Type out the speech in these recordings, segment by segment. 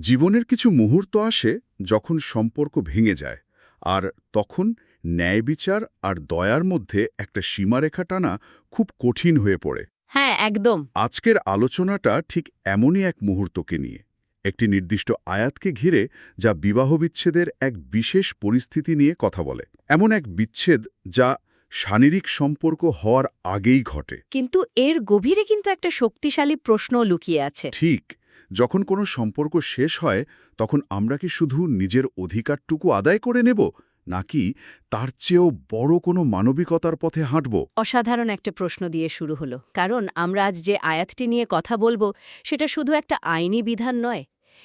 জীবনের কিছু মুহূর্ত আসে যখন সম্পর্ক ভেঙে যায় আর তখন ন্যায় বিচার আর দয়ার মধ্যে একটা সীমারেখা টানা খুব কঠিন হয়ে পড়ে। হ্যাঁ একদম। আজকের আলোচনাটা ঠিক এমনই এক মুহূর্তকে নিয়ে। একটি নির্দিষ্ট আয়াতকে ঘিরে যা বিবাহ বিচ্ছেদের এক বিশেষ পরিস্থিতি নিয়ে কথা বলে। এমন এক বিচ্ছেদ যা শারীরিক সম্পর্ক হওয়ার আগেই ঘটে। কিন্তু এর গভীরে কিন্তু একটা শক্তিশালী প্রশ্ন লুকিয়ে আছে। ঠিক। যখন কোনো সম্পর্ক শেষ হয় তখন আমরা কি শুধু নিজের অধিকারটুকু আদায় করে নেব নাকি তার চেয়েও বড় কোনো মানবিকতার পথে হাঁটব? অসাধারণ একটা প্রশ্ন দিয়ে শুরু হলো কারণ আমরা আজ যে আয়াতটি নিয়ে কথা বলব সেটা শুধু একটা আইনি বিধান নয়।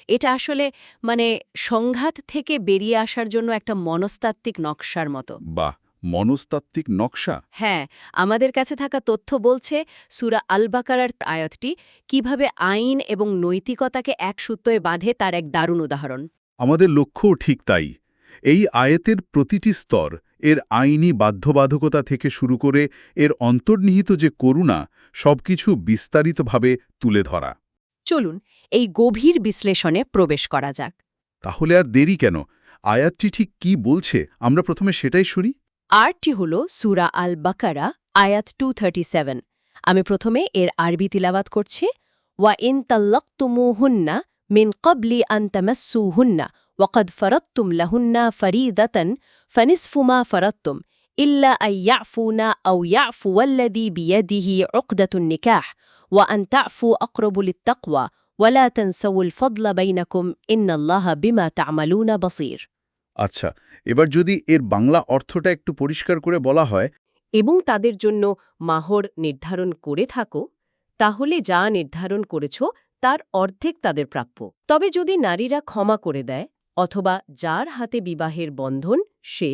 এটা আসলে মানে সংঘাত থেকে বেরিয়ে আসার জন্য একটা মনস্তাত্ত্বিক নকশার মতো। বা মনস্তাত্ত্বিক নকশা? হ্যাঁ আমাদের কাছে থাকা তথ্য বলছে সুরা আলবাকারার আয়াতটি কীভাবে আইন এবং নৈতিকতাকে এক সূত্রয়ে বাঁধে তার এক দারুণ উদাহরণ। আমাদের লক্ষ্যও ঠিক তাই। এই আয়াতের প্রতিটি স্তর এর আইনি বাধ্যবাধকতা থেকে শুরু করে এর অন্তর্নিহিত যে করুণা সবকিছু বিস্তারিতভাবে তুলে ধরা। চলুন এই গভীর বিশ্লেষণে প্রবেশ করা যাক। তাহলে আর দেরি কেন? আয়াতটি ঠিক কি বলছে? আমরা প্রথমে সেটাই শুনি। আরটি হল সুরা আল বাকারা আয়াত টু আমি প্রথমে এর আরবি তিলাবাত করছি ওয়া ইন তাল্লাক্তুমুহুন্না মিন কবলি আন তামাসসুহুন্না ওয়াকাদ ফরাত্তুম লাহুন্না ফরিদাতান ফনিসফু মা ফরাত্তুম ইল্লা আন ইয়াফুনা আও ইয়াফু ওয়াল্লাযী বিয়াদিহি উকদাতুন নিকাহ ওয়া আন তা'ফু আকরাবু লিত্তাকওয়া ওয়ালা তানসাউল ফদলা বাইনাকুম ইন্নাল্লাহা বিমা তা'মালুনা বাসীর আচ্ছা এবার যদি এর বাংলা অর্থটা একটু পরিষ্কার করে বলা হয়। এবং তাদের জন্য মাহর নির্ধারণ করে থাকো, তাহলে যা নির্ধারণ করেছ তার অর্ধেক তাদের প্রাপ্য। তবে যদি নারীরা ক্ষমা করে দেয়, অথবা যার হাতে বিবাহের বন্ধন সে,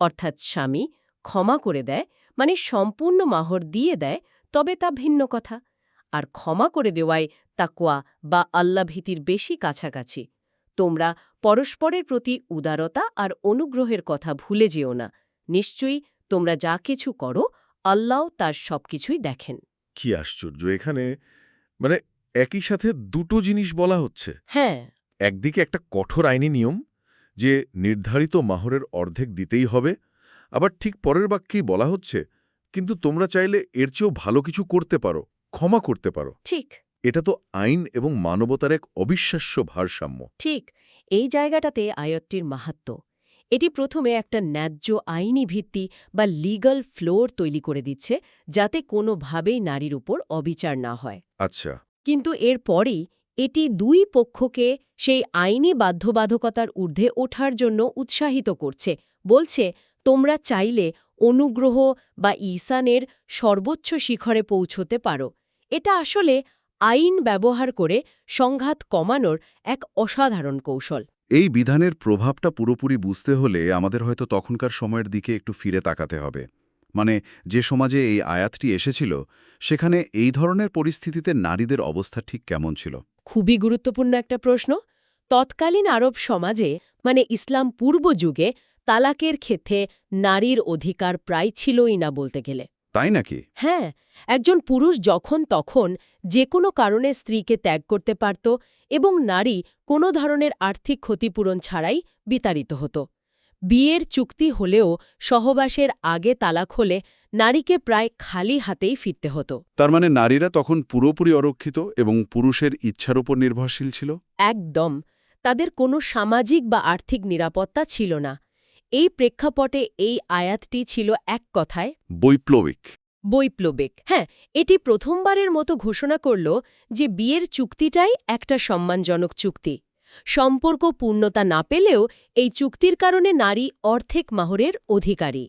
অর্থাৎ স্বামী, ক্ষমা করে দেয় মানে সম্পূর্ণ মাহর দিয়ে দেয়, তবে তা ভিন্ন কথা। আর ক্ষমা করে দেওয়ায় তাকোয়া বা আল্লাভীতির বেশি কাছাকাছি। তোমরা পরস্পরের প্রতি উদারতা আর অনুগ্রহের কথা ভুলে যেও না। নিশ্চয়ই তোমরা যা কিছু করো আল্লাহ তার সবকিছুই দেখেন। কি আশ্চর্য! এখানে মানে একই সাথে দুটো জিনিস বলা হচ্ছে। হ্যাঁ। একদিকে একটা কঠোর আইনি নিয়ম যে নির্ধারিত মাহরের অর্ধেক দিতেই হবে আবার ঠিক পরের বাক্যেই বলা হচ্ছে কিন্তু তোমরা চাইলে এর চেয়েও ভালো কিছু করতে পারো ক্ষমা করতে পারো। ঠিক। এটা তো আইন এবং মানবতার এক অবিশ্বাস্য ভারসাম্য। ঠিক এই জায়গাটাতে আয়ত্টির মাহাত্ম্য। এটি প্রথমে একটা ন্যায্য আইনি ভিত্তি বা লিগাল ফ্লোর তৈরি করে দিচ্ছে যাতে কোনোভাবেই নারীর উপর অবিচার না হয়। আচ্ছা। কিন্তু এর পরেই এটি দুই পক্ষকে সেই আইনি বাধ্যবাধকতার ঊর্ধ্বে ওঠার জন্য উৎসাহিত করছে। বলছে তোমরা চাইলে অনুগ্রহ বা ঈসানের সর্বোচ্চ শিখরে পৌঁছতে পারো। এটা আসলে আইন ব্যবহার করে সংঘাত কমানোর এক অসাধারণ কৌশল। এই বিধানের প্রভাবটা পুরোপুরি বুঝতে হলে আমাদের হয়তো তখনকার সময়ের দিকে একটু ফিরে তাকাতে হবে। মানে যে সমাজে এই আয়াতটি এসেছিল সেখানে এই ধরনের পরিস্থিতিতে নারীদের অবস্থা ঠিক কেমন ছিল? খুবই গুরুত্বপূর্ণ একটা প্রশ্ন। তৎকালীন আরব সমাজে মানে ইসলাম পূর্ব যুগে তালাকের ক্ষেত্রে নারীর অধিকার প্রায় ছিলই না বলতে গেলে। তাই নাকি? হ্যাঁ একজন পুরুষ যখন তখন যে কোনো কারণে স্ত্রীকে ত্যাগ করতে পারত এবং নারী কোনো ধরনের আর্থিক ক্ষতিপূরণ ছাড়াই বিতাড়িত হতো। বিয়ের চুক্তি হলেও সহবাসের আগে তালাক হলে নারীকে প্রায় খালি হাতেই ফিরতে হতো। তার মানে নারীরা তখন পুরোপুরি অরক্ষিত এবং পুরুষের ইচ্ছার উপর নির্ভরশীল ছিল? একদম তাদের কোনো সামাজিক বা আর্থিক নিরাপত্তা ছিল না। এই প্রেক্ষাপটে এই আয়াতটি ছিল এক কথায় বৈপ্লবিক। বৈপ্লবিক। হ্যাঁ এটি প্রথমবারের মতো ঘোষণা করল যে বিয়ের চুক্তিটাই একটা সম্মানজনক চুক্তি। সম্পর্ক পূর্ণতা না পেলেও এই চুক্তির কারণে নারী অর্ধেক মাহরের অধিকারী।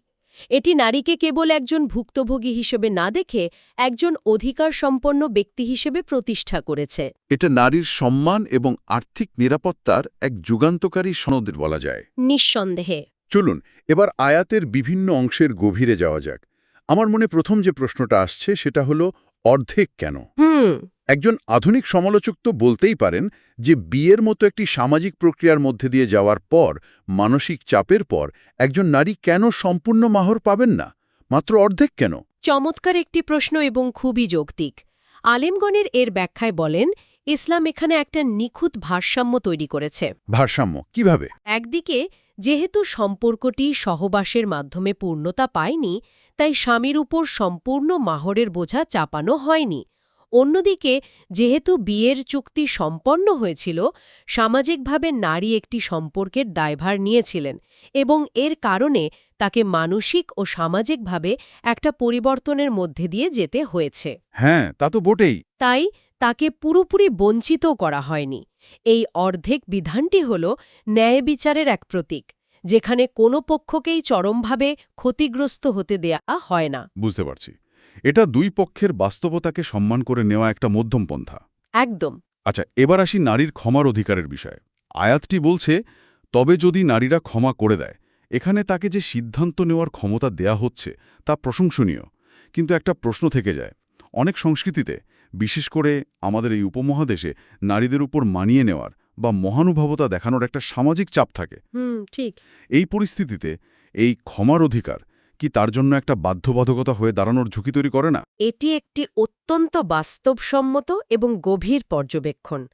এটি নারীকে কেবল একজন ভুক্তভোগী হিসেবে না দেখে একজন অধিকার সম্পন্ন ব্যক্তি হিসেবে প্রতিষ্ঠা করেছে। এটা নারীর সম্মান এবং আর্থিক নিরাপত্তার এক যুগান্তকারী সনদের বলা যায়। নিঃসন্দেহে। চলুন এবার আয়াতের বিভিন্ন অংশের গভীরে যাওয়া যাক। আমার মনে প্রথম যে প্রশ্নটা আসছে সেটা হলো অর্ধেক কেন? একজন আধুনিক সমালোচক তো বলতেই পারেন যে বিয়ের মতো একটি সামাজিক প্রক্রিয়ার মধ্যে দিয়ে যাওয়ার পর মানসিক চাপের পর একজন নারী কেন সম্পূর্ণ মাহর পাবেন না? মাত্র অর্ধেক কেন? চমৎকার একটি প্রশ্ন এবং খুবই যৌক্তিক। আলেমগণের এর ব্যাখ্যায় বলেন ইসলাম এখানে একটা নিখুঁত ভারসাম্য তৈরি করেছে। ভারসাম্য কীভাবে? একদিকে যেহেতু সম্পর্কটি সহবাসের মাধ্যমে পূর্ণতা পায়নি তাই স্বামীর উপর সম্পূর্ণ মাহরের বোঝা চাপানো হয়নি। অন্যদিকে যেহেতু বিয়ের চুক্তি সম্পন্ন হয়েছিল সামাজিকভাবে নারী একটি সম্পর্কের দায়ভার নিয়েছিলেন এবং এর কারণে তাকে মানসিক ও সামাজিকভাবে একটা পরিবর্তনের মধ্যে দিয়ে যেতে হয়েছে। হ্যাঁ তা তো বটেই। তাই তাকে পুরোপুরি বঞ্চিত করা হয়নি। এই অর্ধেক বিধানটি হল ন্যায় বিচারের এক প্রতীক যেখানে কোনো পক্ষকেই চরমভাবে ক্ষতিগ্রস্ত হতে দেয়া হয় না। বুঝতে পারছি। এটা দুই পক্ষের বাস্তবতাকে সম্মান করে নেওয়া একটা মধ্যম পন্থা। একদম। আচ্ছা এবার আসি নারীর ক্ষমার অধিকারের বিষয়ে। আয়াতটি বলছে তবে যদি নারীরা ক্ষমা করে দেয় এখানে তাকে যে সিদ্ধান্ত নেওয়ার ক্ষমতা দেয়া হচ্ছে তা প্রশংসনীয়। কিন্তু একটা প্রশ্ন থেকে যায় অনেক সংস্কৃতিতে বিশেষ করে আমাদের এই উপমহাদেশে নারীদের উপর মানিয়ে নেওয়ার বা মহানুভবতা দেখানোর একটা সামাজিক চাপ থাকে। ঠিক। এই পরিস্থিতিতে এই ক্ষমার অধিকার কি তার জন্য একটা বাধ্যবাধকতা হয়ে দাঁড়ানোর ঝুঁকি তৈরি করে না? এটি একটি অত্যন্ত বাস্তবসম্মত এবং গভীর পর্যবেক্ষণ।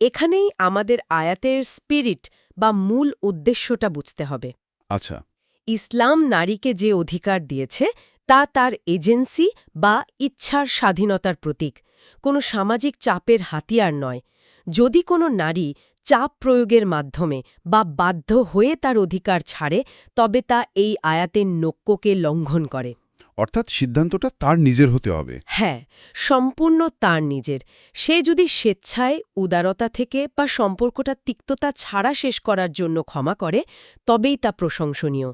এখানেই আমাদের আয়াতের স্পিরিট বা মূল উদ্দেশ্যটা বুঝতে হবে। আচ্ছা। ইসলাম নারীকে যে অধিকার দিয়েছে তা তার এজেন্সি বা ইচ্ছার স্বাধীনতার প্রতীক। কোনো সামাজিক চাপের হাতিয়ার নয়। যদি কোনো নারী চাপ প্রয়োগের মাধ্যমে বা বাধ্য হয়ে তার অধিকার ছাড়ে তবে তা এই আয়াতের নক্যকে লঙ্ঘন করে। অর্থাৎ সিদ্ধান্তটা তার নিজের হতে হবে। হ্যাঁ সম্পূর্ণ তার নিজের। সে যদি স্বেচ্ছায় উদারতা থেকে বা সম্পর্কটা তিক্ততা ছাড়া শেষ করার জন্য ক্ষমা করে তবেই তা প্রশংসনীয়।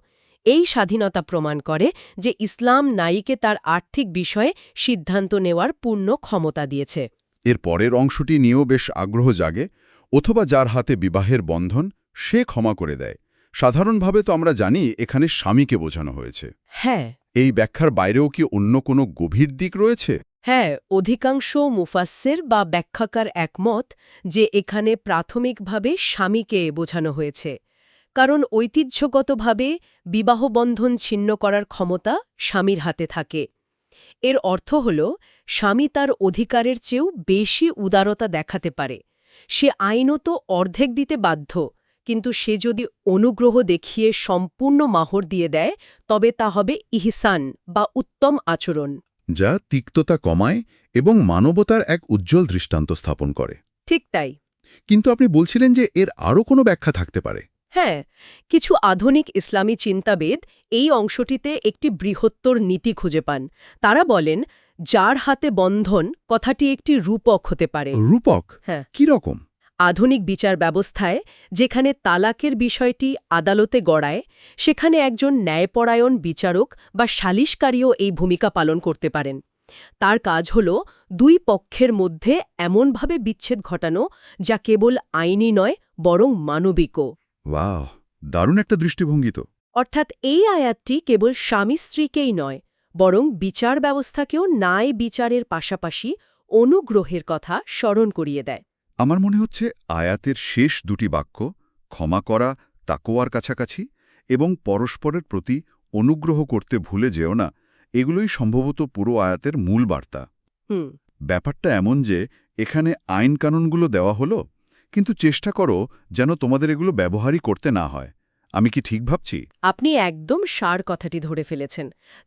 এই স্বাধীনতা প্রমাণ করে যে ইসলাম নারীকে তার আর্থিক বিষয়ে সিদ্ধান্ত নেওয়ার পূর্ণ ক্ষমতা দিয়েছে। এর পরের অংশটি নিয়েও বেশ আগ্রহ জাগে অথবা যার হাতে বিবাহের বন্ধন সে ক্ষমা করে দেয়। সাধারণভাবে তো আমরা জানি এখানে স্বামীকে বোঝানো হয়েছে। হ্যাঁ। এই ব্যাখ্যার বাইরেও কি অন্য কোনো গভীর দিক রয়েছে? হ্যাঁ অধিকাংশ মুফাস্সের বা ব্যাখ্যাকার একমত যে এখানে প্রাথমিকভাবে স্বামীকে বোঝানো হয়েছে। কারণ ঐতিহ্যগতভাবে বিবাহবন্ধন ছিন্ন করার ক্ষমতা স্বামীর হাতে থাকে। এর অর্থ হল স্বামী তার অধিকারের চেয়েও বেশি উদারতা দেখাতে পারে। সে আইনত অর্ধেক দিতে বাধ্য কিন্তু সে যদি অনুগ্রহ দেখিয়ে সম্পূর্ণ মাহর দিয়ে দেয় তবে তা হবে ইহসান বা উত্তম আচরণ। যা তিক্ততা কমায় এবং মানবতার এক উজ্জ্বল দৃষ্টান্ত স্থাপন করে। ঠিক তাই। কিন্তু আপনি বলছিলেন যে এর আরও কোনো ব্যাখ্যা থাকতে পারে। হ্যাঁ কিছু আধুনিক ইসলামী চিন্তাবেদ এই অংশটিতে একটি বৃহত্তর নীতি খুঁজে পান। তারা বলেন যার হাতে বন্ধন কথাটি একটি রূপক হতে পারে। রূপক? হ্যাঁ। কি রকম? আধুনিক বিচার ব্যবস্থায় যেখানে তালাকের বিষয়টি আদালতে গড়ায় সেখানে একজন ন্যায়পরায়ণ বিচারক বা সালিশকারীও এই ভূমিকা পালন করতে পারেন। তার কাজ হল দুই পক্ষের মধ্যে এমনভাবে বিচ্ছেদ ঘটানো যা কেবল আইনি নয় বরং মানবিকও। বাহ দারুণ একটা দৃষ্টিভঙ্গি তো। অর্থাৎ এই আয়াতটি কেবল স্বামী স্ত্রীকেই নয় বরং বিচার ব্যবস্থাকেও ন্যায় বিচারের পাশাপাশি অনুগ্রহের কথা স্মরণ করিয়ে দেয়। আমার মনে হচ্ছে আয়াতের শেষ দুটি বাক্য ক্ষমা করা তাকোয়ার কাছাকাছি এবং পরস্পরের প্রতি অনুগ্রহ করতে ভুলে যেও না এগুলোই সম্ভবত পুরো আয়াতের মূল বার্তা। হুম। ব্যাপারটা এমন যে এখানে আইন কানুনগুলো দেওয়া হলো? কিন্তু চেষ্টা করো যেন তোমাদের এগুলো ব্যবহারই করতে না হয়। আমি কি ঠিক ভাবছি? আপনি একদম সার কথাটি ধরে ফেলেছেন।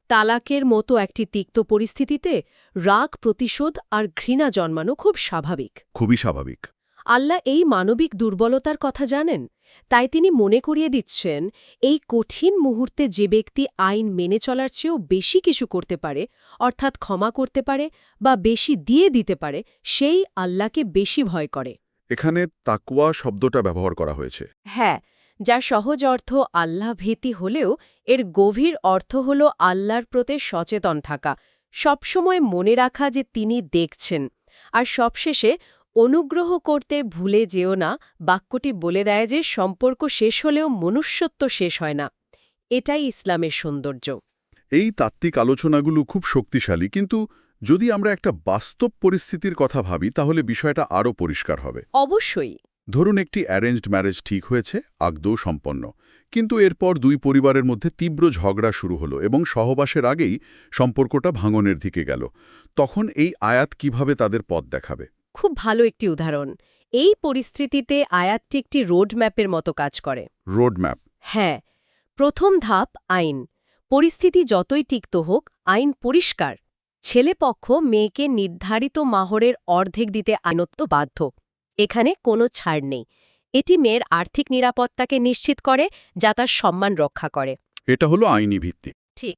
তালাকের মতো একটি তিক্ত পরিস্থিতিতে রাগ প্রতিশোধ আর ঘৃণা জন্মানো খুব স্বাভাবিক। খুবই স্বাভাবিক। আল্লাহ এই মানবিক দুর্বলতার কথা জানেন। তাই তিনি মনে করিয়ে দিচ্ছেন এই কঠিন মুহূর্তে যে ব্যক্তি আইন মেনে চলার চেয়েও বেশি কিছু করতে পারে অর্থাৎ ক্ষমা করতে পারে বা বেশি দিয়ে দিতে পারে সেই আল্লাহকে বেশি ভয় করে। এখানে তাকুয়া শব্দটা ব্যবহার করা হয়েছে। হ্যাঁ যার সহজ অর্থ আল্লাহ ভীতি হলেও এর গভীর অর্থ হল আল্লাহর প্রতি সচেতন থাকা সবসময় মনে রাখা যে তিনি দেখছেন। আর সবশেষে অনুগ্রহ করতে ভুলে যেও না বাক্যটি বলে দেয় যে সম্পর্ক শেষ হলেও মনুষ্যত্ব শেষ হয় না। এটাই ইসলামের সৌন্দর্য। এই তাত্ত্বিক আলোচনাগুলো খুব শক্তিশালী কিন্তু যদি আমরা একটা বাস্তব পরিস্থিতির কথা ভাবি তাহলে বিষয়টা আরও পরিষ্কার হবে। অবশ্যই। ধরুন একটি অ্যারেঞ্জড ম্যারেজ ঠিক হয়েছে আগদৌ সম্পন্ন। কিন্তু এরপর দুই পরিবারের মধ্যে তীব্র ঝগড়া শুরু হলো এবং সহবাসের আগেই সম্পর্কটা ভাঙনের দিকে গেল। তখন এই আয়াত কীভাবে তাদের পথ দেখাবে? খুব ভালো একটি উদাহরণ। এই পরিস্থিতিতে আয়াতটি একটি রোডম্যাপের মতো কাজ করে। রোডম্যাপ। হ্যাঁ প্রথম ধাপ আইন। পরিস্থিতি যতই তিক্ত হোক আইন পরিষ্কার। ছেলেপক্ষ মেয়েকে নির্ধারিত মাহরের অর্ধেক দিতে আইনত্ব বাধ্য। এখানে কোনো ছাড় নেই। এটি মেয়ের আর্থিক নিরাপত্তাকে নিশ্চিত করে যা তার সম্মান রক্ষা করে। এটা হলো আইনি ভিত্তি। ঠিক।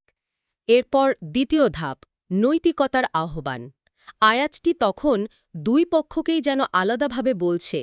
এরপর দ্বিতীয় ধাপ নৈতিকতার আহ্বান। আয়াতটি তখন দুই পক্ষকেই যেন আলাদাভাবে বলছে।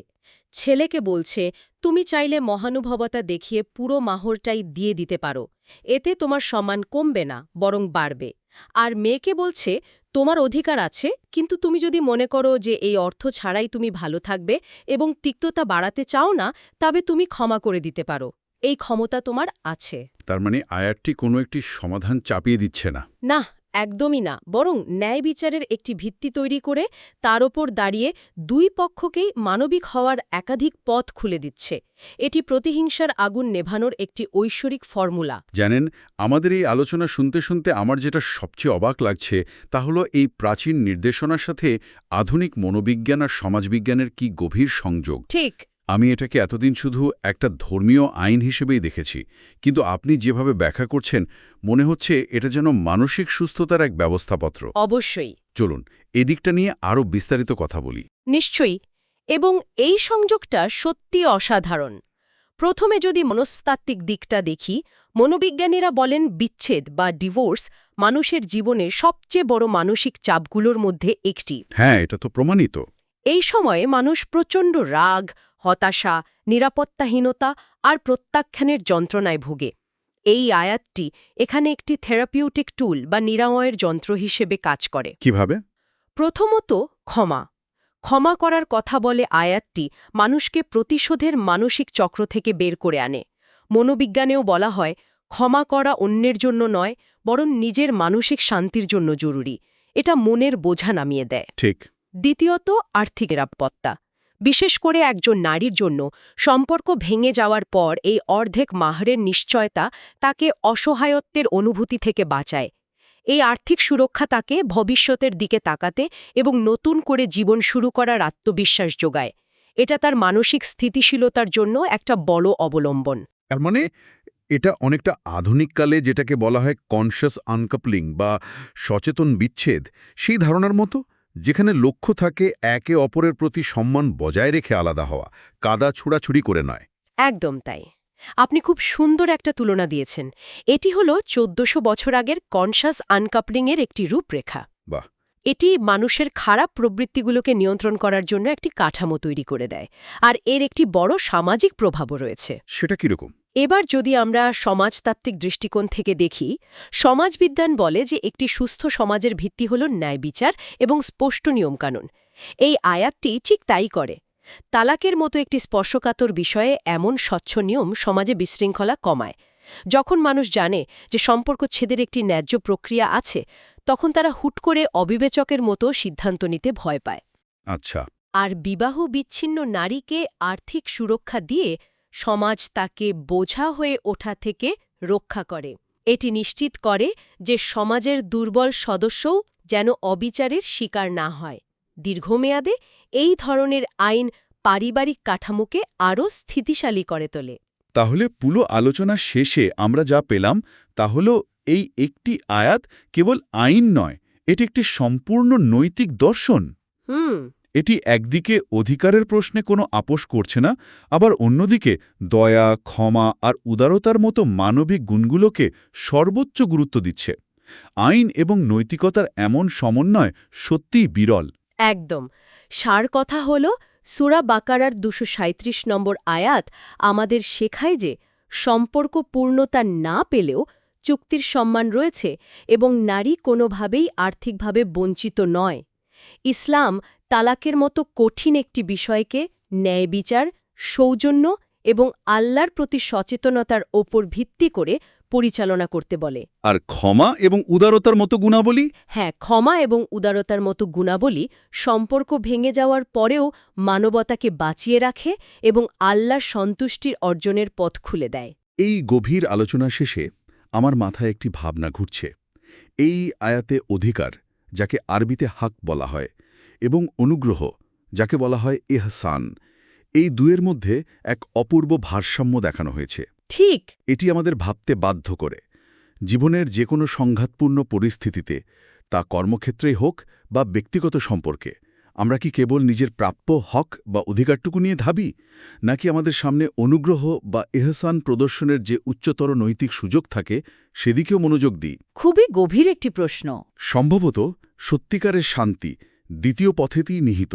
ছেলেকে বলছে তুমি চাইলে মহানুভবতা দেখিয়ে পুরো মাহরটাই দিয়ে দিতে পারো। এতে তোমার সম্মান কমবে না বরং বাড়বে। আর মেয়েকে বলছে তোমার অধিকার আছে কিন্তু তুমি যদি মনে করো যে এই অর্থ ছাড়াই তুমি ভালো থাকবে এবং তিক্ততা বাড়াতে চাও না তবে তুমি ক্ষমা করে দিতে পারো। এই ক্ষমতা তোমার আছে। তার মানে আয়ারটি কোনো একটি সমাধান চাপিয়ে দিচ্ছে না। না একদমই না বরং ন্যায় বিচারের একটি ভিত্তি তৈরি করে তার ওপর দাঁড়িয়ে দুই পক্ষকেই মানবিক হওয়ার একাধিক পথ খুলে দিচ্ছে। এটি প্রতিহিংসার আগুন নেভানোর একটি ঐশ্বরিক ফর্মুলা। জানেন আমাদের এই আলোচনা শুনতে শুনতে আমার যেটা সবচেয়ে অবাক লাগছে তা হলো এই প্রাচীন নির্দেশনার সাথে আধুনিক মনোবিজ্ঞান আর সমাজবিজ্ঞানের কি গভীর সংযোগ। ঠিক আমি এটাকে এতদিন শুধু একটা ধর্মীয় আইন হিসেবেই দেখেছি কিন্তু আপনি যেভাবে ব্যাখ্যা করছেন মনে হচ্ছে এটা যেন মানসিক সুস্থতার এক ব্যবস্থাপত্র। অবশ্যই। চলুন এদিকটা নিয়ে আরও বিস্তারিত কথা বলি। নিশ্চয়ই এবং এই সংযোগটা সত্যি অসাধারণ। প্রথমে যদি মনস্তাত্ত্বিক দিকটা দেখি মনোবিজ্ঞানীরা বলেন বিচ্ছেদ বা ডিভোর্স মানুষের জীবনের সবচেয়ে বড় মানসিক চাপগুলোর মধ্যে একটি। হ্যাঁ এটা তো প্রমাণিত। এই সময়ে মানুষ প্রচণ্ড রাগ হতাশা নিরাপত্তাহীনতা আর প্রত্যাখ্যানের যন্ত্রণায় ভোগে। এই আয়াতটি এখানে একটি থেরাপিউটিক টুল বা নিরাময়ের যন্ত্র হিসেবে কাজ করে। কীভাবে? প্রথমত ক্ষমা। ক্ষমা করার কথা বলে আয়াতটি মানুষকে প্রতিশোধের মানসিক চক্র থেকে বের করে আনে। মনোবিজ্ঞানেও বলা হয় ক্ষমা করা অন্যের জন্য নয় বরং নিজের মানসিক শান্তির জন্য জরুরি। এটা মনের বোঝা নামিয়ে দেয়। ঠিক। দ্বিতীয়ত আর্থিক নিরাপত্তা। বিশেষ করে একজন নারীর জন্য সম্পর্ক ভেঙে যাওয়ার পর এই অর্ধেক মাহরের নিশ্চয়তা তাকে অসহায়ত্বের অনুভূতি থেকে বাঁচায়। এই আর্থিক সুরক্ষা তাকে ভবিষ্যতের দিকে তাকাতে এবং নতুন করে জীবন শুরু করার আত্মবিশ্বাস যোগায়। এটা তার মানসিক স্থিতিশীলতার জন্য একটা বড় অবলম্বন। তার মানে এটা অনেকটা আধুনিককালে যেটাকে বলা হয় কনশাস আনকাপলিং বা সচেতন বিচ্ছেদ, সেই ধারণার মতো? যেখানে লক্ষ্য থাকে একে অপরের প্রতি সম্মান বজায় রেখে আলাদা হওয়া কাদা ছুড়াছুড়ি করে নয়। একদম তাই। আপনি খুব সুন্দর একটা তুলনা দিয়েছেন। এটি হল চোদ্দশো বছর আগের কনশাস আনকাপলিংয়ের একটি রূপরেখা। বাহ! এটি মানুষের খারাপ প্রবৃত্তিগুলোকে নিয়ন্ত্রণ করার জন্য একটি কাঠামো তৈরি করে দেয়। আর এর একটি বড় সামাজিক প্রভাবও রয়েছে। সেটা কীরকম? এবার যদি আমরা সমাজতাত্ত্বিক দৃষ্টিকোণ থেকে দেখি সমাজবিজ্ঞান বলে যে একটি সুস্থ সমাজের ভিত্তি হল ন্যায় বিচার এবং স্পষ্ট নিয়মকানুন। এই আয়াতটি ঠিক তাই করে। তালাকের মতো একটি স্পর্শকাতর বিষয়ে এমন স্বচ্ছ নিয়ম সমাজে বিশৃঙ্খলা কমায়। যখন মানুষ জানে যে সম্পর্ক ছেদের একটি ন্যায্য প্রক্রিয়া আছে তখন তারা হুট করে অবিবেচকের মতো সিদ্ধান্ত নিতে ভয় পায়। আচ্ছা। আর বিবাহ বিচ্ছিন্ন নারীকে আর্থিক সুরক্ষা দিয়ে সমাজ তাকে বোঝা হয়ে ওঠা থেকে রক্ষা করে। এটি নিশ্চিত করে যে সমাজের দুর্বল সদস্যও যেন অবিচারের শিকার না হয়। দীর্ঘমেয়াদে এই ধরনের আইন পারিবারিক কাঠামোকে আরও স্থিতিশালী করে তোলে। তাহলে পুরো আলোচনা শেষে আমরা যা পেলাম তা হলো এই একটি আয়াত কেবল আইন নয় এটি একটি সম্পূর্ণ নৈতিক দর্শন? হুম। এটি একদিকে অধিকারের প্রশ্নে কোনো আপোষ করছে না, আবার অন্যদিকে দয়া, ক্ষমা আর উদারতার মতো মানবিক গুণগুলোকে সর্বোচ্চ গুরুত্ব দিচ্ছে। আইন এবং নৈতিকতার এমন সমন্বয় সত্যিই বিরল। একদম। সার কথা হল, সুরা বাকারার দুশো নম্বর আয়াত আমাদের শেখায় যে, সম্পর্ক পূর্ণতা না পেলেও চুক্তির সম্মান রয়েছে এবং নারী কোনোভাবেই আর্থিকভাবে বঞ্চিত নয়। ইসলাম তালাকের মতো কঠিন একটি বিষয়কে ন্যায় বিচার সৌজন্য এবং আল্লাহর প্রতি সচেতনতার ওপর ভিত্তি করে পরিচালনা করতে বলে। আর ক্ষমা এবং উদারতার মতো গুণাবলী? হ্যাঁ ক্ষমা এবং উদারতার মতো গুণাবলী সম্পর্ক ভেঙে যাওয়ার পরেও মানবতাকে বাঁচিয়ে রাখে এবং আল্লাহর সন্তুষ্টির অর্জনের পথ খুলে দেয়। এই গভীর আলোচনা শেষে আমার মাথায় একটি ভাবনা ঘুরছে। এই আয়াতে অধিকার যাকে আরবিতে হাক বলা হয় এবং অনুগ্রহ যাকে বলা হয় এহসান। এই দুয়ের মধ্যে এক অপূর্ব ভারসাম্য দেখানো হয়েছে। ঠিক। এটি আমাদের ভাবতে বাধ্য করে। জীবনের যে কোনো সংঘাতপূর্ণ পরিস্থিতিতে তা কর্মক্ষেত্রেই হোক বা ব্যক্তিগত সম্পর্কে আমরা কি কেবল নিজের প্রাপ্য হক বা অধিকারটুকু নিয়ে ধাবি নাকি আমাদের সামনে অনুগ্রহ বা এহসান প্রদর্শনের যে উচ্চতর নৈতিক সুযোগ থাকে সেদিকেও মনোযোগ দিই? খুবই গভীর একটি প্রশ্ন। সম্ভবত সত্যিকারের শান্তি দ্বিতীয় পথেতেই নিহিত।